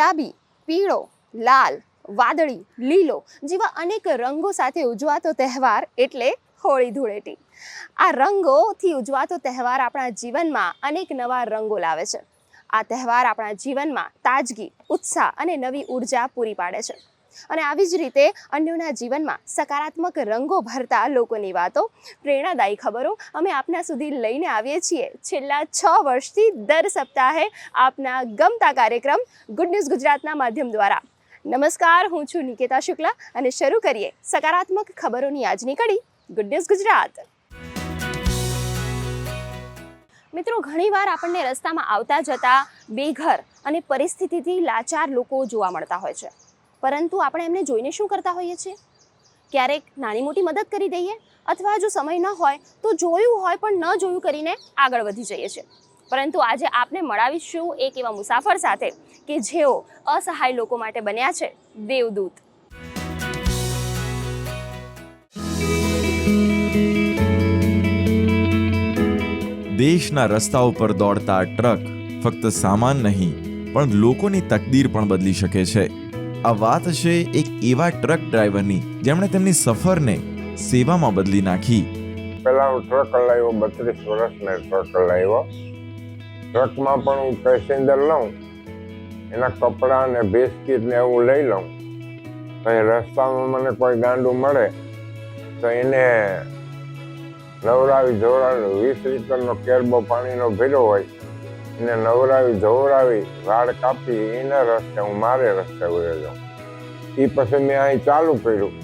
ગુલાબી, પીળો, લાલ, વાદળી, લીલો જેવા અનેક રંગો સાથે ઉજવાતો તહેવાર એટલે હોળી ધૂળેટી. આ રંગોથી ઉજવાતો તહેવાર આપણા જીવનમાં અનેક નવા રંગો લાવે છે. આ તહેવાર આપણા જીવનમાં તાજગી, ઉત્સાહ અને નવી ઊર્જા પૂરી પાડે છે. અને આવી જ રીતે અન્યોના જીવનમાં સકારાત્મક રંગો ભરતા લોકોની વાતો, પ્રેરણાદાયી ખબરો અમે આપના સુધી લઈને આવીએ છીએ. છેલ્લા છ વર્ષથી દર સપ્તાહે આપના ગમતા કાર્યક્રમ ગુડ ન્યૂઝ ગુજરાતના માધ્યમ દ્વારા. નમસ્કાર, હું છું નિકેતા શુક્લા અને શરૂ કરીએ સકારાત્મક ખબરોની આજની કડી ગુડ ન્યૂઝ ગુજરાત. મિત્રો, ઘણીવાર આપણને રસ્તામાં આવતા જતા, બેઘર અને પરિસ્થિતિથી લાચાર લોકો જોવા મળતા હોય છે. પરંતુ આપણે એમને જોઈને શું કરતા હોઈએ છીએ? ક્યારેક નાની મોટી મદદ કરી દઈએ અથવા જો સમય ન હોય તો જોયું હોય પણ ન જોયું કરીને આગળ વધી જઈએ છીએ. પરંતુ આજે આપને મળાવીશું એક એવા મુસાફર સાથે કે જેઓ અસહાય લોકો માટે બન્યા છે, દેવદૂત. દેશના રસ્તાઓ પર દોડતા ટ્રક ફક્ત સામાન નહીં, પણ લોકોની તકદીર પણ બદલી શકે છે. આ વાત છે એક એવા ટ્રક ડ્રાઈવરની જેમણે તેમની સફરને સેવામાં બદલી નાખી. પહેલા હું ટ્રક લાવ્યો, બત્રીસ વર્ષ મેં ટ્રક હલાવ્યો ટ્રકમાં પણ હું પેસેન્જર લઉં, એના કપડાં ને બિસ્કીટ ને એવું લઈ લઉં. કંઈ રસ્તામાં મને કોઈ ગાંડું મળે, તો એને નવરાવી ધોવરાવી વીસ લીટરનો કેરબો પાણીનો ભીડો હોય એને નવરાવી જવરાવી વાળ કાપી એના રસ્તે, હું મારે રસ્તે વયો જાઉં. એ પછી મેં અહીં ચાલુ કર્યું.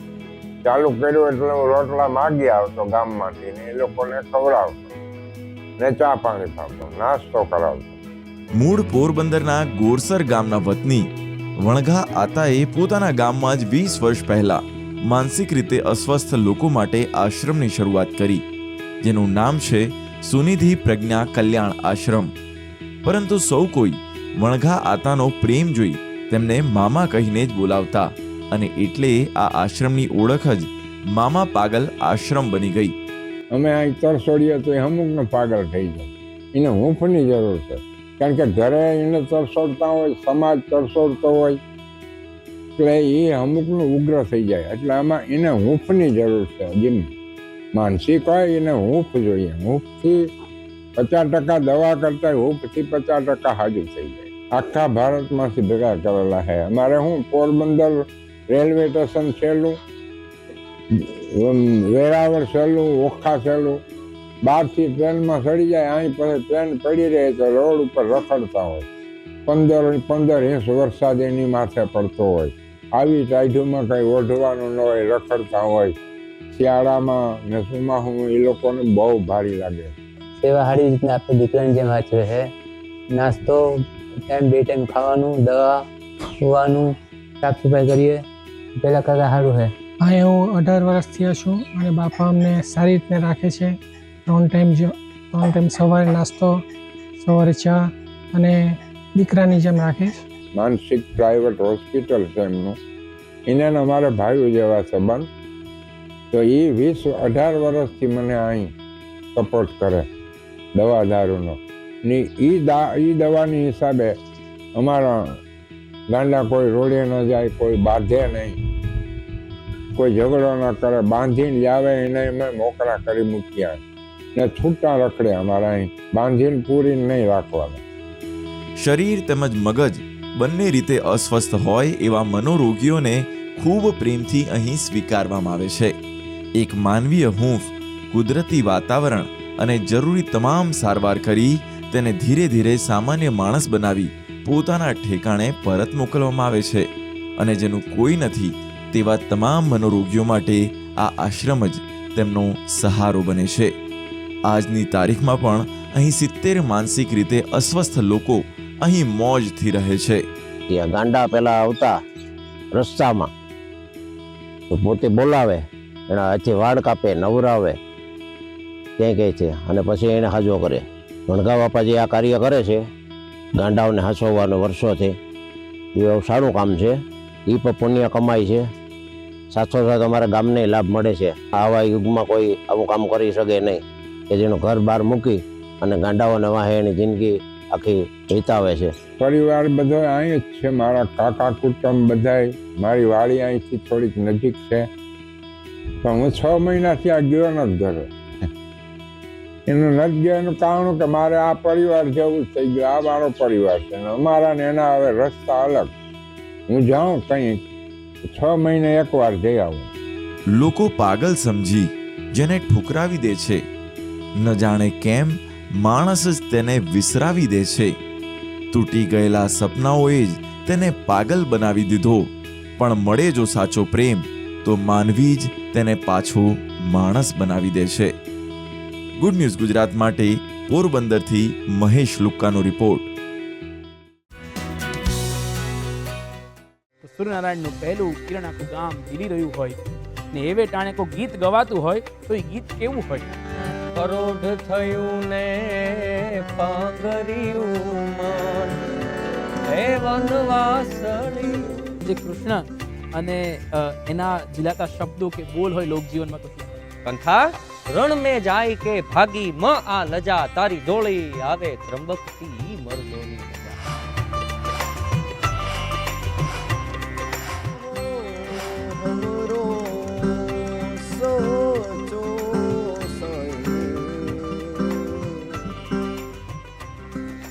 ચાલુ કર્યું એટલે હું રોટલા માગી આવતો ગામમાંથી ને એ લોકોને ખવડાવતો. ને ચા પાણી પાવતો નાસ્તો કરાવતો. મૂળ પોરબંદરના ગોરસર ગામના વતની, વણઘા આતાએ પોતાના ગામમાં જ વીસ વર્ષ પહેલા માનસિક રીતે અસ્વસ્થ લોકો માટે આશ્રમની શરૂઆત કરી, જેનું નામ છે સુનિધિ પ્રજ્ઞા કલ્યાણ આશ્રમ. પરંતુ સૌ કોઈ વણઘા આતાનો પ્રેમ જોઈ તેમને મામા કહીને જ બોલાવતા અને એટલે આ આશ્રમની ઓળખ જ મામા પાગલ આશ્રમ બની ગઈ. અમે અહીં તરસોડીએ તો અમુકને પાગલ થઈ જાય. એને હૂંફની જરૂર છે. કારણ કે ઘરે એને તરસોડતા હોય, સમાજ તરસોડતો હોય, એટલે એ અમુકનું ઉગ્ર થઈ જાય. એટલે આમાં એને હૂંફની જરૂર છે. જેમ માનસિક હોય એને હૂંફ જોઈએ. હૂંફથી પચાસ ટકા દવા કરતા હૂંફથી પચાસ ટકા હાજર થઈ જાય. આખા ભારતમાંથી ભેગા કરેલા છે અમારે હું, પોરબંદર રેલવે સ્ટેશન છેલ્લું વેરાવળ સહેલું ઓખા સહેલું બહારથી ટ્રેનમાં ચડી જાય અહીં પછી ટ્રેન પડી રહે તો રોડ ઉપર રખડતા હોય. પંદર પંદર ઇંચ વરસાદ એની માથે પડતો હોય. આવી ટાઈઢુમાં કંઈ ઓઢવાનું ન હોય, રખડતા હોય. શિયાળામાં ને સુમાહું એ લોકોને બહુ ભારી લાગે. સેવા સારી રીતના આપણે દીકરાની જેમ વાંચવે છે નાસ્તો ટાઈમ બે ટાઈમ ખાવાનું દવા સુવાનું સાફ સફાઈ કરીએ. પહેલાં કરતાં સારું છે અહીં હું અઢાર વર્ષથી છું અને બાપા અમને સારી રીતે રાખે છે. ત્રણ ટાઈમ જો ત્રણ ટાઈમ સવારે નાસ્તો સવારે ચા અને દીકરાની જેમ રાખે છે. માનસિક પ્રાઇવેટ હોસ્પિટલ છે એમનું. એને અમારા અમારે ભાઈઓ જેવા સંબંધ. તો એ વીસ અઢાર વર્ષથી મને અહીં સપોર્ટ કરે. દવા ને એ દા એ દવાની હિસાબે અમારા ગાંડા કોઈ રોડે ન જાય, કોઈ બાંધે નહીં. કોઈ ઝઘડો ન કરે, બાંધીને લાવે એને અમે મોકરા કરી મૂક્યા ને છૂટા રખડે અમારા અહીં, બાંધીને પૂરીને નહીં રાખવાના. શરીર તેમજ મગજ બંને રીતે અસ્વસ્થ હોય એવા મનોરોગીઓને ખૂબ પ્રેમથી અહીં સ્વીકારવામાં આવે છે. એક માનવીય હૂંફ કુદરતી વાતાવરણ અને જરૂરી તમામ સારવાર કરી તેને ધીરે ધીરે સામાન્ય માણસ બનાવી પોતાના ઠેકાણે પરત મોકલવામાં આવે છે. અને જેનું કોઈ નથી તેવા તમામ મનોરોગીઓ માટે આ આશ્રમ જ તેમનો સહારો બને છે. આજની તારીખમાં પણ અહીં સિત્તેર માનસિક રીતે અસ્વસ્થ લોકો અહીં મોજથી રહે છે. ત્યાં ગાંડા પેલા આવતા રસ્તામાં પોતે બોલાવે, એના હાથે વાળ કાપે, નવરાવે ક્યાંય છે, અને પછી એને હાજો કરે. વણગા બાપા જે આ કાર્ય કરે છે. ગાંડાઓને હસવવાનું વર્ષોથી એ સારું કામ છે. એ પણ પુણ્ય કમાય છે. સાથોસાથ અમારા ગામને લાભ મળે છે. આવા યુગમાં કોઈ આવું કામ કરી શકે નહીં. કે જેનું ઘર બહાર મૂકી અને ગાંડાઓને વાહે એની જિંદગી આખી વિતાવે છે. પરિવાર બધો અહીં જ છે. મારા કાકા કુટુંબ બધાય. મારી વાડી અહીંથી થોડીક નજીક છે. પણ હું છ મહિનાથી આ ગયો નથી ઘરે. એનું નથી ગયો કારણ કે મારે આ પરિવાર જેવું થઈ ગયું, આ મારો પરિવાર છે. ને અમારા ને એના હવે રસ્તા અલગ. હું જાઉં કંઈ છ મહિને એકવાર જઈ આવું. લોકો પાગલ સમજી, જેને ઠુકરાવી દે છે. ન જાણે કેમ, માણસ જ તેને વિસરાવી દે છે. તૂટી ગયેલા સપનાઓએ જ તેને પાગલ બનાવી દીધો. પણ મળે જો સાચો પ્રેમ, તો માનવી જ તેને પાછો માણસ બનાવી દે છે. ગુડ ન્યૂઝ ગુજરાત માટે પોરબંદરથી મહેશ લુક્કાનો રિપોર્ટ સૂર્યનારાયણનું પહેલું કિરણ આખું ગામ ગીરી રહ્યું હોય ને એવે ટાણે કોઈ ગીત ગવાતું હોય તો એ ગીત કેવું હોય? પરોઢ થયું ને પાગર્યું મન હે વનવાસળી. જે કૃષ્ણ અને એના ઝીલાતા શબ્દો કે બોલ હોય લોકજીવનમાં તો કંથા? રણ મે જાય કે ભાગી મ આ લજા, તારી ડોળી આવે ત્રંબકથી મરદોની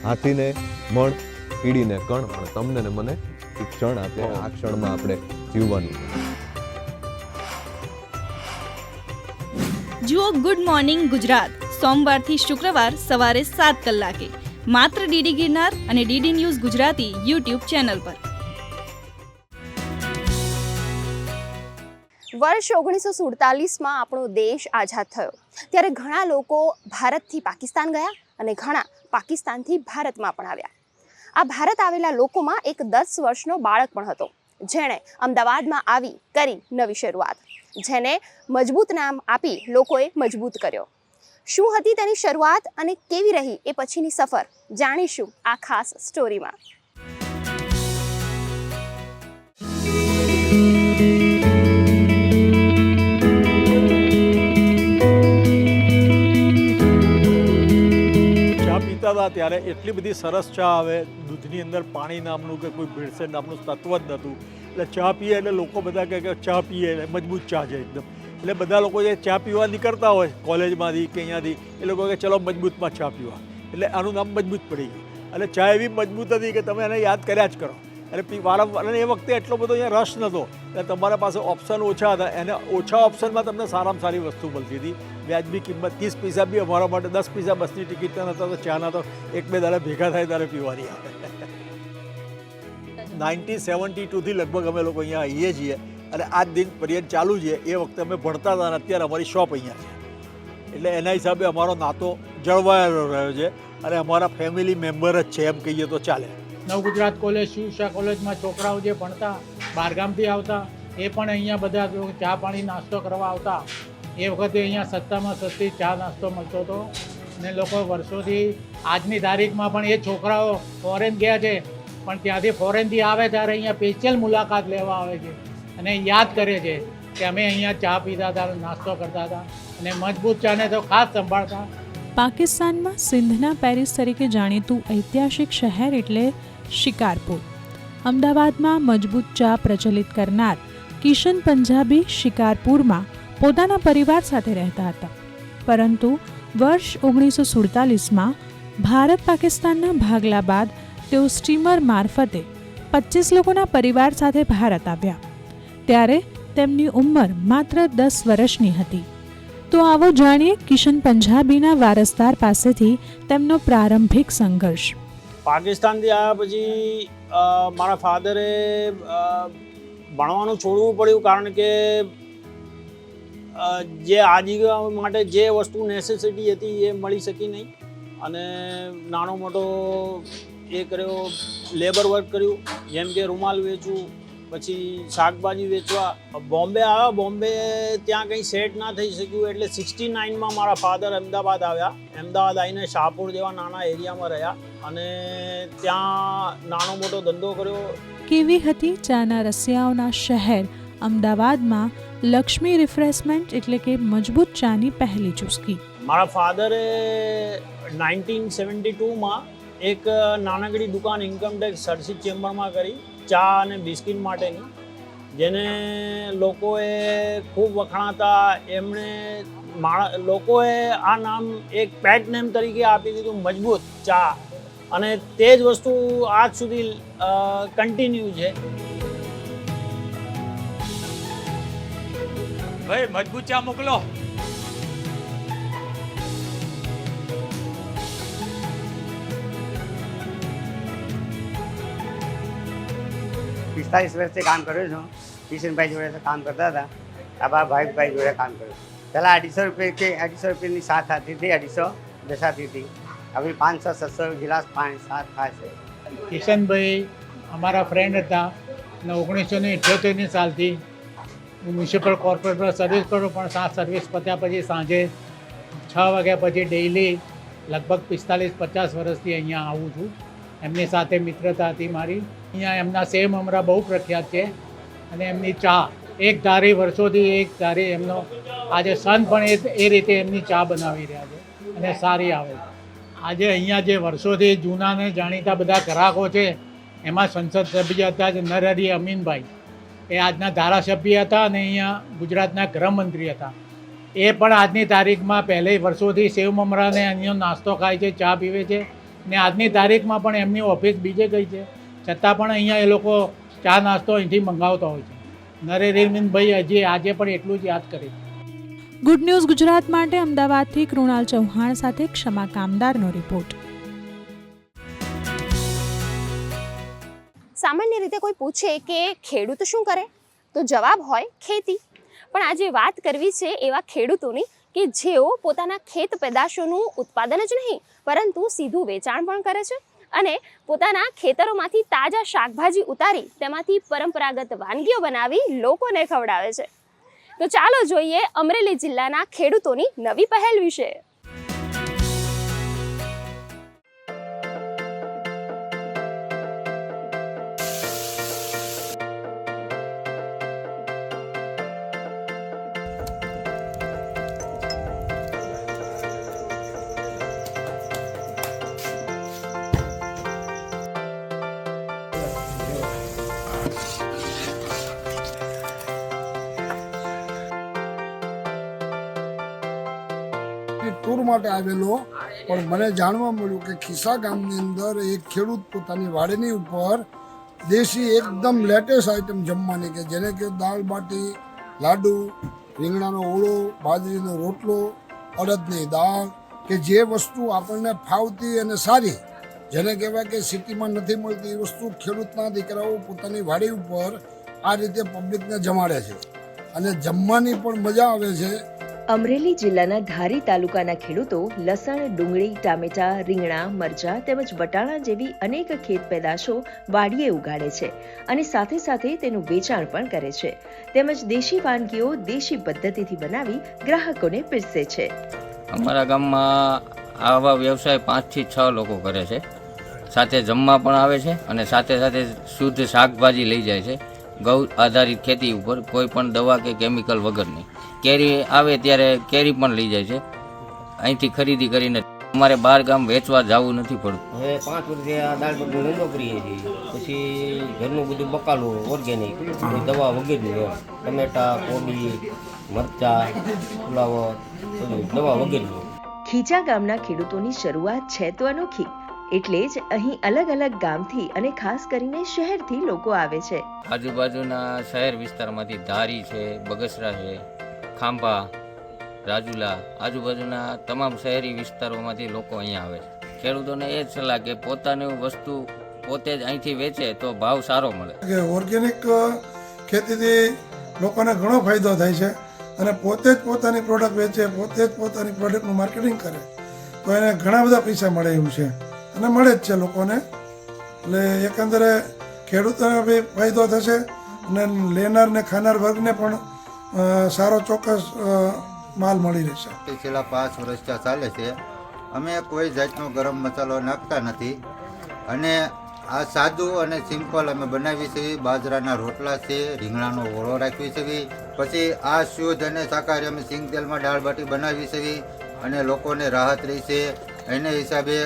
હાથીને મણ કીડીને કણ પણ તમને ને મને ક્ષણ આપે, આ ક્ષણમાં આપણે જીવવાનું. જુઓ ગુડ મોર્નિંગ ગુજરાત. સોમવારથી શુક્રવાર સવારે સાત કલાકે. માત્ર ડીડી ગિરનાર અને DD news Gujarati YouTube channel પર. વર્ષ ઓગણીસો સુડતાલીસમાં આપણો દેશ આઝાદ થયો. ત્યારે ઘણા લોકો ભારતથી પાકિસ્તાન ગયા અને ઘણા પાકિસ્તાનથી ભારતમાં પણ આવ્યા. આ ભારત આવેલા લોકોમાં એક દસ વર્ષનો બાળક પણ હતો. જેણે અમદાવાદમાં આવી કરી નવી શરૂઆત. જેને મજબૂત નામ આપી લોકોએ મજબૂત કર્યો. શું હતી તેની શરૂઆત અને કેવી રહી એ પછીની સફર જાણીશું આ ખાસ સ્ટોરીમાં. પીતા હતા ત્યારે એટલી બધી સરસ ચા આવે, દૂધની અંદર પાણી નામનું કે કોઈ ભેળસેળ નામનું તત્વ જ નહોતું. એટલે ચા પીએ એટલે લોકો બધા કહે કે ચા પીએ એટલે મજબૂત ચા છે એકદમ. એટલે બધા લોકો જે ચા પીવા નીકળતા હોય કોલેજમાંથી કે અહીંયાથી, એ લોકો કે ચલો મજબૂતમાં ચા પીવા. એટલે આનું નામ મજબૂત પડી ગયું. એટલે ચા એવી મજબૂત હતી કે તમે એને યાદ કર્યા જ કરો. એટલે પી, વારંવાર, અને એ વખતે એટલો બધો અહીંયા રસ નહોતો. એટલે તમારા પાસે ઓપ્શન ઓછા હતા. એને ઓછા ઓપ્શનમાં તમને સારામાં સારી વસ્તુ મળતી હતી. વ્યાજબી કિંમત ત્રીસ પૈસા બી અમારા માટે દસ પૈસા બસની ટિકિટ નહોતા, તો ચાના તો એક બે દાડા ભેગા થાય ત્યારે પીવાની આવે. નાઇન્ટીન સેવન્ટી ટુથી લગભગ અમે લોકો અહીંયા આવીએ છીએ અને આજ દિન પર્યંત ચાલુ છે. એ વખતે અમે ભણતા હતા અને અત્યારે અમારી શોપ અહીંયા છે. એટલે એના હિસાબે અમારો નાતો જળવાયેલો રહ્યો છે અને અમારા ફેમિલી મેમ્બર જ છે એમ કહીએ તો ચાલે. નવ ગુજરાત કોલેજ શિવશા કોલેજમાં છોકરાઓ જે ભણતા બહારગામથી આવતા, એ પણ અહીંયા બધા ચા પાણી નાસ્તો કરવા આવતા, એ વખતે અહીંયા સસ્તામાં સસ્તી ચા નાસ્તો મળતો હતો. ને લોકો વર્ષોથી આજની તારીખમાં પણ એ છોકરાઓ ફોરેન ગયા છે. પણ ત્યાંથી ફોરેનથી આવે ત્યારે અહીંયા સ્પેશિયલ મુલાકાત લેવા આવે છે. અને યાદ કરે છે કે અમે અહીંયા ચા પીતા હતા, નાસ્તો કરતા હતા અને મજબૂત ચાને તો ખાસ સંભાળતા. પાકિસ્તાનમાં સિંધના પેરિસ તરીકે જાણીતું ઐતિહાસિક શહેર એટલે શિકારપુર. અમદાવાદમાં મજબૂત ચા પ્રચલિત કરનાર કિશન પંજાબી શિકારપુરમાં પોતાના પરિવાર સાથે રહેતા હતા. પરંતુ વર્ષ ઓગણીસો સુડતાલીસમાં ભારત પાકિસ્તાનના ભાગલા બાદ તેઓ સ્ટીમર મારફતે પચીસ લોકોના પરિવાર સાથે ભારત આવ્યા ત્યારે તેમની ઉંમર માત્ર દસ વર્ષની હતી. તો આવો જાણીએ કિશન પંજાબીના વારસદાર પાસેથી તેમનો પ્રારંભિક સંઘર્ષ. પાકિસ્તાનથી આવ્યા પછી મારા ફાધરે ભણવાનું છોડવું પડ્યું કારણ કે જે આજીવિકા માટે જે વસ્તુ નેસેસિટી હતી એ મળી શકી નહીં. અને નાનો મોટો એ કર્યો લેબર વર્ક કર્યું જેમ કે રૂમાલ વેચવું પછી શાકભાજી વેચવા. બોમ્બે આવ્યા બોમ્બે ત્યાં કંઈ સેટ ના થઈ શક્યું એટલે સિક્સટી નાઇનમાં મારા ફાધર અમદાવાદ આવ્યા. અમદાવાદ આવીને શાહપુર જેવા નાના એરિયામાં રહ્યા અને ત્યાં નાનો મોટો ધંધો કર્યો. કેવી હતી ચાના રસિયાઓના શહેર? અમદાવાદમાં લક્ષ્મી રિફ્રેશમેન્ટ એટલે કે મજબૂત ચાની પહેલી ચુસ્કી. મારા ફાધરે નાઇન્ટીન સેવન્ટી ટુમાં એક નાનકડી દુકાન ઇન્કમટેક્સ સર્સિટ ચેમ્બરમાં કરી, ચા અને બિસ્કિટ માટેની, જેને લોકોએ ખૂબ વખણાતા, એમણે માણ લોકોએ આ નામ એક પેટ નેમ તરીકે આપી દીધું, મજબૂત ચા. અને તે જ વસ્તુ આજ સુધી કન્ટિન્યુ છે. ભાઈ, મજબૂત ચા મોકલો. પિસ્તાલીસ વર્ષથી કામ કરું છું કિશનભાઈ જોડે કામ કરતા હતા આબા ભાઈભાઈ જોડે કામ કર્યું પહેલાં અઢીસો રૂપિયા કે અઢીસો રૂપિયાની સાત થતી હતી અઢીસો દશાતી હતી હવે પાંચસો સાતસો ગિલાસ પાણી સાત થાય છે કિશનભાઈ અમારા ફ્રેન્ડ હતા અને ઓગણીસો ને ઇઠ્યોતેરની સાલથી હું મ્યુનિસિપલ કોર્પોરેટર સર્વિસ કરું પણ સાત સર્વિસ પત્યા પછી સાંજે છ વાગ્યા પછી ડેઇલી લગભગ પિસ્તાલીસ પચાસ વર્ષથી અહીંયા આવું છું એમની સાથે મિત્રતા હતી મારી અહીંયા એમના સેવ મમરા બહુ પ્રખ્યાત છે અને એમની ચા, એક ધારી વર્ષોથી એક ધારી એમનો આજે સન પણ એ રીતે એમની ચા બનાવી રહ્યા છે અને સારી આવે છે. આજે અહીંયા જે વર્ષોથી જૂના ને જાણીતા બધા ગ્રાહકો છે, એમાં સંસદ સભ્ય હતા જે નરહરી અમીનભાઈ. એ આજના ધારાસભ્ય હતા અને અહીંયા ગુજરાતના ગૃહમંત્રી હતા. એ પણ આજની તારીખમાં પહેલે વર્ષોથી સેવ મમરાને અહીંનો નાસ્તો ખાય છે, ચા પીવે છે ને આજની તારીખમાં પણ એમની ઓફિસ બીજે ગઈ છે. છતાં પણ અહીંયા એ લોકો ચા નાસ્તો અહીંથી મંગાવતા હોય છે. નરેન્દ્ર અમીનભાઈ હજી આજે પણ એટલું જ યાદ કરે છે. ગુડ ન્યૂઝ ગુજરાત માટે અમદાવાદથી કૃણાલ ચૌહાણ સાથે ક્ષમા કામદારનો રિપોર્ટ. સામાન્ય રીતે કોઈ પૂછે કે ખેડૂત શું કરે? તો જવાબ હોય ખેતી. પણ આજે વાત કરવી છે એવા ખેડૂતોની કે જેઓ પોતાના ખેત પેદાશોનું ઉત્પાદન જ નહીં પરંતુ સીધું વેચાણ પણ કરે છે. અને પોતાના ખેતરોમાંથી તાજા શાકભાજી ઉતારી તેમાંથી પરંપરાગત વાનગીઓ બનાવી લોકોને ખવડાવે છે. તો ચાલો જોઈએ અમરેલી જિલ્લાના ખેડૂતોની નવી પહેલ વિશે. માટે આવેલો. પણ મને જાણવા મળ્યું કે ખિસ્સા ગામની અંદર એક ખેડૂત પોતાની વાડીની ઉપર દેશી એકદમ લેટેસ્ટ આઈટમ જમવાની કે જેને કે દાળ બાટી, લાડુ, રીંગણાનો ઓળો, બાજરીનો રોટલો, અડદની દાળ કે જે વસ્તુ આપણને ફાવતી અને સારી, જેને કહેવાય કે સિટીમાં નથી મળતી એ વસ્તુ ખેડૂતના દીકરાઓ પોતાની વાડી ઉપર આ રીતે પબ્લિકને જમાડે છે. અને જમવાની પણ મજા આવે છે. અમરેલી જિલ્લાના ધારી તાલુકાના ખેડૂતો લસણ, ડુંગળી, ટામેટા, રીંગણા, મરચા તેમજ વટાણા જેવી અનેક ખેત પેદાશો વાડીએ ઉગાડે છે અને સાથે સાથે તેનું વેચાણ પણ કરે છે. તેમજ દેશી વાનગીઓ દેશી પદ્ધતિથી બનાવી ગ્રાહકોને પીરસે છે. અમારા ગામમાં આવા વ્યવસાય પાંચથી છ લોકો કરે છે. સાથે જમવા પણ આવે છે અને સાથે સાથે શુદ્ધ શાકભાજી લઈ જાય છે. ગૌ આધારિત ખેતી ઉપર કોઈ પણ દવા કે કેમિકલ વગરની કેરી આવે ત્યારે કેરી પણ લઈ જાય છે. અહીંથી ખરીદી કરીને અમારે બહાર ગામ વેચવા જવું નથી પડતું. હવે પાંચ વર્ષે આ દાળ બધું ધંધો કરીએ છીએ. પછી ઘરનું બધું બકાલું ઓર્ગેનિક દવા વગેરેનું એમ. ટમેટા કોબી મરચા ફુલાવર બધું દવા વગેરેનું ખીચા ગામના ખેડૂતોની શરૂઆત છે તો અનોખી એટલે જ અહીં અલગ અલગ ગામથી અને ખાસ કરીને શહેરથી લોકો આવે છે. આજુબાજુના શહેર વિસ્તારમાંથી ધારી છે બગસરા છે ખાંભા રાજુલા આજુબાજુના તમામ શહેરી વિસ્તારોમાંથી લોકો અહીંયા આવે છે. ખેડૂતોને એ જ સલાહ કે પોતાની વસ્તુ પોતે જ અહીંથી વેચે તો ભાવ સારો મળે. ઓર્ગેનિક ખેતીથી લોકોને ઘણો ફાયદો થાય છે અને પોતે જ પોતાની પ્રોડક્ટ વેચે પોતે જ પોતાની પ્રોડક્ટનું માર્કેટિંગ કરે તો એને ઘણા બધા પૈસા મળે એવું છે. અને મળે જ છે લોકોને. એટલે એકંદરે ખેડૂતોને બી ફાયદો થશે અને લેનાર ને ખાનાર વર્ગને પણ સારો ચોક્કસ માલ મળી રહેશે. છેલ્લા પાંચ વર્ષ ચાલે છે, અમે કોઈ જાતનો ગરમ મસાલો નાખતા નથી. અને આ સાદું અને સિમ્પલ અમે બનાવી છે બાજરાના રોટલા છે, રીંગણાનો ઓળો રાખવી છે પછી આ શુદ્ધ અને શાકાહારી અમે સિંગ તેલમાં દાળ બાટી બનાવી છે અને લોકોને રાહત રહી છે. એને હિસાબે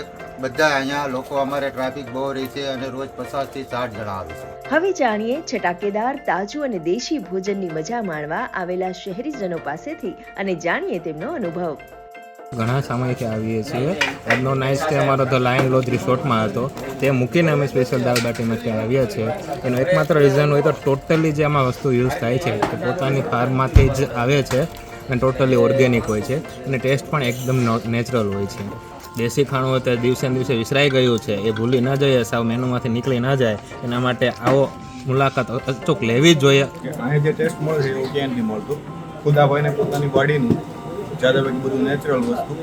બધા અહીંયા લોકો અમારે ટ્રાફિક બહુ રહી છે અને રોજ પચાસથી સાઠ જણા આવે છે. હવે જાણીએ છટાકેદાર તાજું અને દેશી ભોજનની મજા માણવા આવેલા શહેરીજનો પાસેથી અને જાણીએ તેમનો અનુભવ. ઘણા સમયથી આવીએ છીએ. આજનો નાઇટ સ્ટે અમારો ધ લાયન લોજ રિસોર્ટમાં હતો. તે મૂકીને અમે સ્પેશિયલ દાળ બાટીમાંથી આવ્યા છીએ. એનો એકમાત્ર રીઝન હોય તો ટોટલી જે આમાં વસ્તુ યુઝ થાય છે તે પોતાની ફાર્મમાંથી જ આવે છે અને ટોટલી ઓર્ગેનિક હોય છે અને ટેસ્ટ પણ એકદમ નેચરલ હોય છે. દેશી ખાણું હોય તે દિવસે દિવસે વિસરાઈ ગયું છે. એ ભૂલી ન જઈએ સાવ મેનુમાંથી નીકળી ન જાય. એના માટે આવો મુલાકાત અચૂક લેવી જ જોઈએ. અહીંયા જે ટેસ્ટ મળે છે એવું ક્યાંય નથી મળતું. ખુદાભાઈને પોતાની બોડીનું જ્યારે બધું નેચરલ વસ્તુ.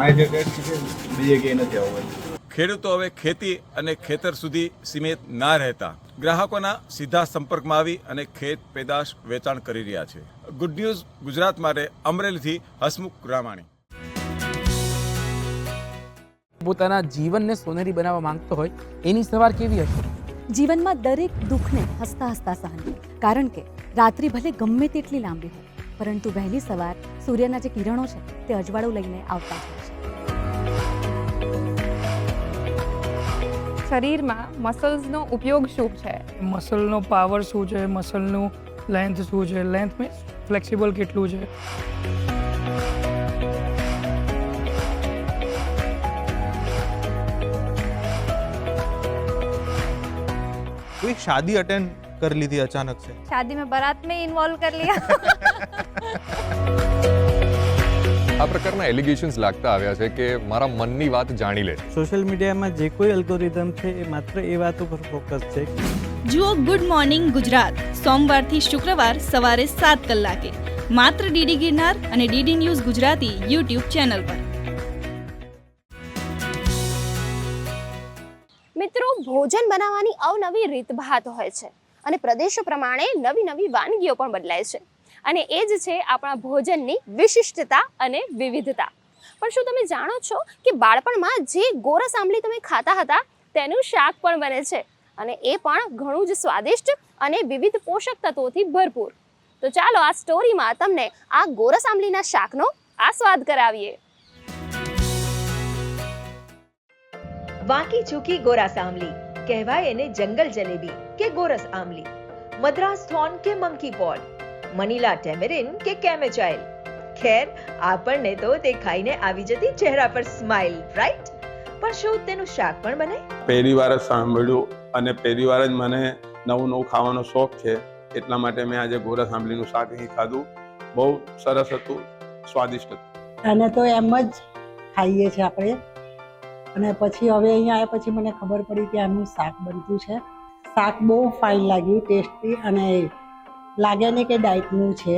અહીંયા જે ટેસ્ટ છે બીજે ક્યાંય નથી આવવાનું ખેડૂતો હવે ખેતી અને ખેતર સુધી સીમિત ના રહેતા. ગ્રાહકોના સીધા સંપર્કમાં આવી અને ખેત પેદાશ વેચાણ કરી રહ્યા છે. ગુડ ન્યૂઝ ગુજરાત માટે અમરેલીથી હસમુખ રામાણી. પોતાના જીવનને સોનેરી બનાવવા માંગતો હોય એની સવાર કેવી હશે? જીવનમાં દરેક દુઃખને હસતા હસતા સહન કારણ કે રાત્રિ ભલે ગમે તેટલી લાંબી હોય પરંતુ વહેલી સવાર સૂર્યના જે કિરણો છે તે અજવાળું લઈને આવતા હોય છે. શરીરમાં મસલ્સનો ઉપયોગ શું છે? મસલનો પાવર શું છે? મસલનું લેન્થ શું છે? લેન્થ મીન્સ ફ્લેક્સિબલ કેટલું છે? कोई शादी अटेंड कर ली थी अचानक से शादी में बारात में इन्वॉल्व कर लिया આ પ્રકારના એલિગેશન્સ લાગતા આવ્યા છે કે મારા મનની વાત જાણી લે સોશિયલ મીડિયામાં જે કોઈ અલ્ગોરિધમ છે એ માત્ર એ વાત ઉપર ફોકસ છે જુઓ ગુડ મોર્નિંગ ગુજરાત સોમવારથી શુક્રવાર સવારે સાત કલાકે માત્ર ડીડી ગિરનાર અને DD news Gujarati YouTube channel પર ભોજન બનાવવાની અવનવી રીતભાત હોય છે અને પ્રદેશો પ્રમાણે નવી નવી વાનગીઓ પણ બદલાય છે. અને એ જ છે આપણા ભોજનની વિશિષ્ટતા અને વિવિધતા. પણ શું તમે જાણો છો કે બાળપણમાં જે ગોરસ આંબલી તમે ખાતા હતા, તેનું શાક પણ બને છે અને એ પણ ઘણું જ સ્વાદિષ્ટ અને વિવિધ પોષક તત્વોથી ભરપૂર. તો ચાલો આ સ્ટોરીમાં તમને આ ગોરસ આંબલીના શાકનો આસ્વાદ કરાવીએ. વાંકી ચૂકી ગોરાસ આમલી કહેવાય એને જંગલ જલેબી કે ગોરસ આમલી મદ્રાસ થોન કે મંકી પોડ મનીલા ટેમેરિન કે કેમેચાઇલ ખેર આપણને તો તે ખાઈને આવી જતી ચહેરા પર સ્માઇલ રાઈટ પણ શું તેનું શાક પણ બને? પહેલી વાર જ સાંભળ્યું અને પહેલી વાર જ મને નવું નવું ખાવાનો શોખ છે. એટલા માટે મેં આજે ગોરસ આંબલીનું શાક અહીં ખાધું. બહુ સરસ હતું સ્વાદિષ્ટ હતું. અને તો એમ જ ખાઈએ છીએ આપણે. અને પછી હવે અહીંયા આવ્યા પછી મને ખબર પડી કે આનું શાક બનતું છે. શાક બહુ ફાઇન લાગ્યું ટેસ્ટી અને લાગે ને કે ડાયટનું છે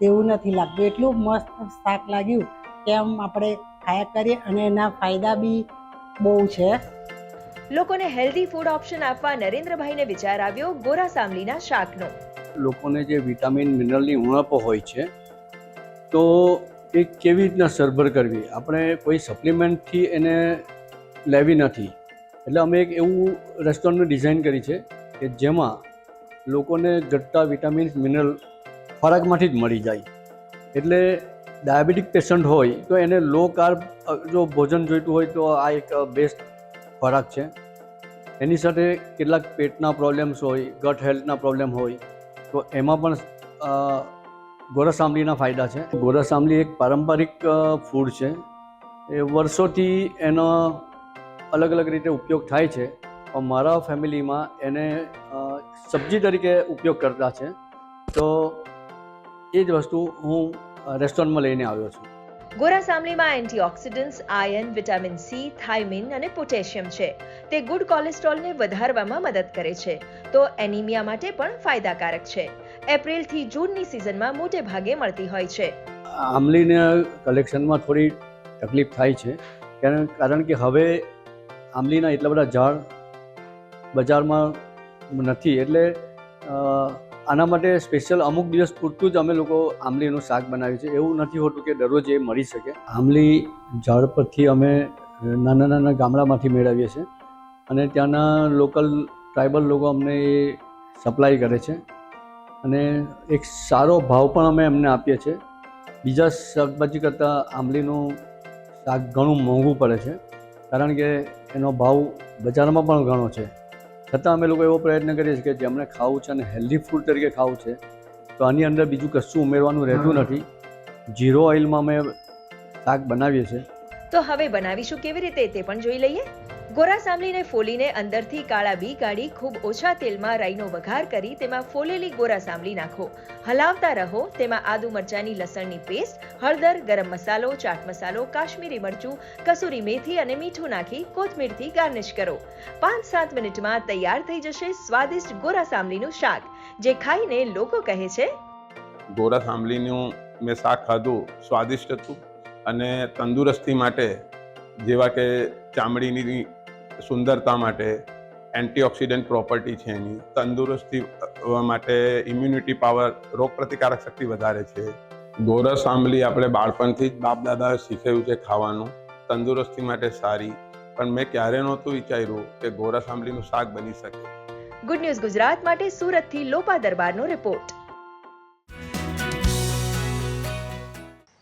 તેવું નથી લાગતું. એટલું મસ્ત શાક લાગ્યું કે આમ આપણે ખાયા કરીએ અને એના ફાયદા બી બહુ છે. લોકોને હેલ્ધી ફૂડ ઓપ્શન આપવા નરેન્દ્રભાઈને વિચાર આવ્યો ગોરા સામલીના શાકનો. લોકોને જે વિટામિન મિનરલની ઉણપ હોય છે તો એ કેવી રીતના સરભર કરવી? આપણે કોઈ સપ્લિમેન્ટથી એને લેવી નથી. એટલે અમે એક એવું રેસ્ટોરન્ટની ડિઝાઇન કરી છે કે જેમાં લોકોને ઘટતા વિટામિન્સ મિનરલ ખોરાકમાંથી જ મળી જાય. એટલે ડાયાબિટીક પેશન્ટ હોય તો એને લો કાર્બ જો ભોજન જોઈતું હોય તો આ એક બેસ્ટ ખોરાક છે. એની સાથે કેટલાક પેટના પ્રોબ્લેમ્સ હોય ગટ હેલ્થના પ્રોબ્લેમ હોય, તો એમાં પણ ગોરસ ફાયદા છે. ગોરસ એક પારંપરિક ફૂડ છે. એ વર્ષોથી એનો અલગ અલગ રીતે ઉપયોગ થાય છે. પણ મારા ફેમિલીમાં એને સબ્જી તરીકે ઉપયોગ કરતા છે. તો એ જ વસ્તુ હું રેસ્ટોરન્ટમાં લઈને આવ્યો છું. ગોરા સામલીમાં antioxidants iron vitamin C thiamine અને પોટેશિયમ છે. તે ગુડ કોલેસ્ટ્રોલને વધારવામાં મદદ કરે છે. તો એનિમિયા માટે પણ ફાયદાકારક છે. એપ્રિલથી જૂનની સિઝનમાં મોટે ભાગે મળતી હોય છે. આમલીને કલેક્શનમાં થોડી તકલીફ થાય છે. કારણ કારણ કે હવે આંબલીના એટલા બધા ઝાડ બજારમાં નથી. એટલે આના માટે સ્પેશિયલ અમુક દિવસ પૂરતું જ અમે લોકો આંબલીનું શાક બનાવીએ છીએ. એવું નથી હોતું કે દરરોજ એ મળી શકે. આંબલી ઝાડ પરથી અમે નાના નાના ગામડામાંથી મેળવીએ છીએ અને ત્યાંના લોકલ ટ્રાઇબલ લોકો અમને એ સપ્લાય કરે છે. અને એક સારો ભાવ પણ અમે એમને આપીએ છીએ. બીજા શાકભાજી કરતાં આંબલીનું શાક ઘણું મોંઘું પડે છે. કારણ કે એનો ભાવ બજારમાં પણ ઘણો છે. છતાં અમે લોકો એવો પ્રયત્ન કરીએ છીએ કે જેમણે ખાવું છે અને હેલ્ધી ફૂડ તરીકે ખાવું છે તો આની અંદર બીજું કશું ઉમેરવાનું રહેતું નથી. જીરો ઓઇલમાં અમે શાક બનાવીએ છીએ. તો હવે બનાવીશું કેવી રીતે તે પણ જોઈ લઈએ. ગોરા સામલીને ફોલીને અંદરથી કાળા બી કાઢી ખૂબ ઓછા તેલમાં રાઈનો વઘાર કરી તેમાં ફોલેલી ગોરા સામલી નાખો. હલાવતા રહો, તેમાં આદુ મરચાની લસણની પેસ્ટ, હળદર, ગરમ મસાલો, ચાટ મસાલો, કાશ્મીરી મરચું, કસૂરી મેથી અને મીઠું નાખી કોથમીરથી ગાર્નિશ કરો. પાંચ સાત મિનિટમાં તૈયાર થઈ જશે સ્વાદિષ્ટ ગોરા સામલીનું શાક, જે ખાઈને લોકો કહે છે, ગોરા સાંભળીનું મેં શાક ખાધું, સ્વાદિષ્ટ હતું અને તંદુરસ્તી માટે જેવા કે ચામડીની સુંદરતા માટે, એન્ટીઓક્સિડન્ટ પ્રોપર્ટી છે એની, તંદુરસ્તી માટે ઇમ્યુનિટી પાવર રોગપ્રતિકારક શક્તિ વધારે છે. ગોરસ આંબલી આપણે બાળપણથી જ બાપ દાદાએ શીખવ્યું છે ખાવાનું, તંદુરસ્તી માટે સારી, પણ મેં ક્યારે નહોતું વિચાર્યું કે ગોરસ આંબલીનું શાક બની શકે. ગુડ ન્યૂઝ ગુજરાત માટે સુરતથી લોપા દરબારનો રિપોર્ટ